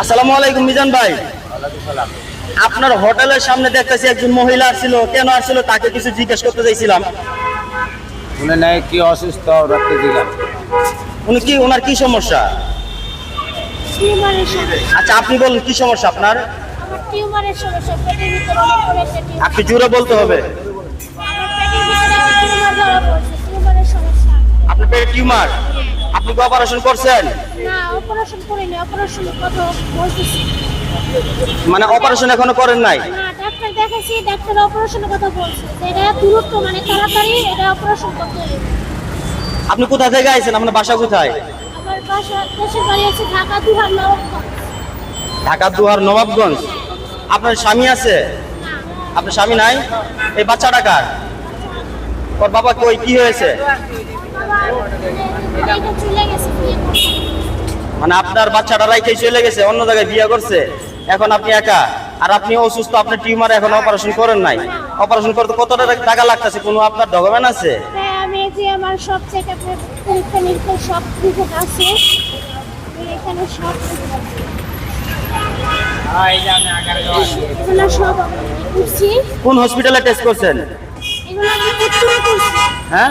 আসসালামু আলাইকুম মিজান ভাই। আপনার হোটেলের সামনে দেখতেছি একজন মহিলা আসছিল। কেন আসছিল? তাকে কিছু জিজ্ঞেস করতে চাইছিলাম। উনি নাই কি অসুস্থ রাখতে দিলাম। উনি কি ওনার কি সমস্যা? আচ্ছা আপনি বলুন কি সমস্যা আপনার? আপনি জোরে বলতে হবে। আপনার পেটে টিউমার? আপনি কি অপারেশন করছেন? না অপারেশন করিনি অপারেশন বলতেছি। মানে অপারেশন এখনও করেন নাই? না ডাক্তার দেখাচ্ছি ডাক্তার অপারেশনের কথা বলছে। যে এটা মানে তাড়াতাড়ি এটা অপারেশন করতে হবে। আপনি কোথা থেকে আইছেন? আপনার বাসা কোথায়? আমার বাসা দেশের বাড়ি আছে ঢাকা দুহার নবাবগঞ্জ। ঢাকা দুয়ার নবাবগঞ্জ। আপনার স্বামী আছে? আপনার স্বামী নাই? এই বাচ্চাটা কার? ওর বাবা কই? কি হয়েছে? বাবা এটা চলে গেছে বিয়ে করতে। মানে আপনার বাচ্চাটা রাইখে চলে গেছে অন্য জায়গায় বিয়ে করছে। এখন আপনি একা। আর আপনি অসুস্থ আপনার টিউমার এখন অপারেশন করেন নাই। অপারেশন করতে কত টাকা- টাকা লাগতেছে? কোনো আপনার ডকুমেন্ট আছে? হ্যাঁ আমি যে আমার সব চেক পরীক্ষা নিরীক্ষা সব রিপোর্ট আছে। এখানে সব report আছে। এগুলো সব আমি করছি কোন হসপিটালে টেস্ট করছেন? হ্যাঁ?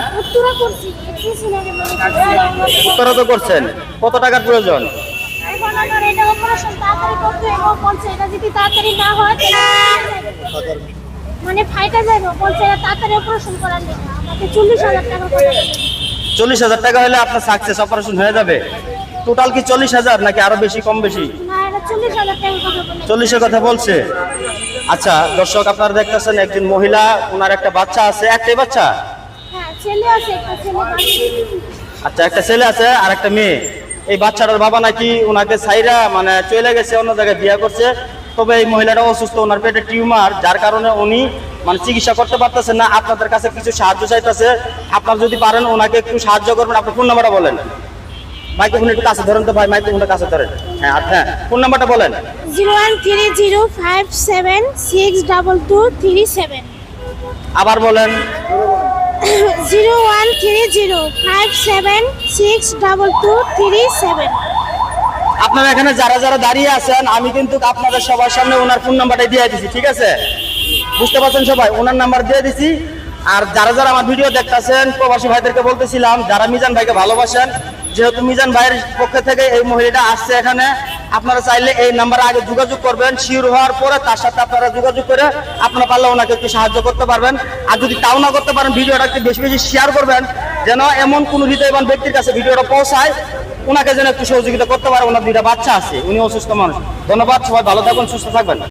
তো করছেন। কত টাকার প্রয়োজন? মানে ফাইটা যাবে বলছে তাড়াতাড়ি অপারেশন করার লেগে। আমাকে চল্লিশ হাজার টাকা চল্লিশ হাজার টাকা হলে আপনার সাকসেস অপারেশন হয়ে যাবে। টোটাল কি চল্লিশ হাজার নাকি আরও বেশি কম বেশি? চল্লিশের কথা বলছে। আচ্ছা দর্শক আপনারা দেখতেছেন একজন মহিলা ওনার একটা বাচ্চা আছে। একটাই বাচ্চা? হ্যাঁ ছেলে আছে একটা ছেলে বাড়ি আচ্ছা একটা ছেলে আছে আর একটা মেয়ে। এই বাচ্চাটার বাবা নাকি ওনাকে সাইরা মানে চলে গেছে অন্য জায়গায় বিয়ে করছে। তবে এই মহিলাটা অসুস্থ ওনার পেটে টিউমার যার কারণে উনি মানে চিকিৎসা করতে পারতেছেন না। আপনাদের কাছে কিছু সাহায্য চাইতেছে। আপনার যদি পারেন ওনাকে একটু সাহায্য করবেন। আপনার ফোন নাম্বারটা বলেন। মাইক্রোফোন একটু কাছে ধরেন তো ভাই মাইক্রোফোনটা কাছে ধরেন। হ্যাঁ হ্যাঁ ফোন নাম্বারটা বলেন। Zero one three zero five seven six double two three seven. আবার বলেন। Zero one three zero five seven six double two three seven. আপনারা এখানে যারা যারা দাঁড়িয়ে আছেন আমি কিন্তু আপনাদের সবার সামনে ওনার ফোন নাম্বারটা দিয়ে দিছি ঠিক আছে? বুঝতে পারছেন সবাই? ওনার নাম্বার দিয়ে দিছি। আর যারা যারা আমার ভিডিও দেখতেছেন প্রবাসী ভাইদেরকে বলতেছিলাম যারা মিজান ভাইকে ভালোবাসেন যেহেতু মিজান ভাইয়ের পক্ষ থেকে এই মহিলাটা আসছে এখানে, আপনারা চাইলে এই নাম্বারে আগে যোগাযোগ করবেন। শিওর হওয়ার পরে তার সাথে আপনারা যোগাযোগ করে আপনারা পারলে ওনাকে একটু সাহায্য করতে পারবেন। আর যদি তাও না করতে পারেন, ভিডিওটা একটু বেশি বেশি শেয়ার করবেন, যেন এমন কোনো হৃদয়বান ব্যক্তির কাছে ভিডিওটা পৌঁছায়, ওনাকে যেন একটু সহযোগিতা করতে পারে। ওনার দুইটা বাচ্চা আছে উনি অসুস্থ মানুষ। ধন্যবাদ, সবাই ভালো থাকুন, সুস্থ থাকবেন।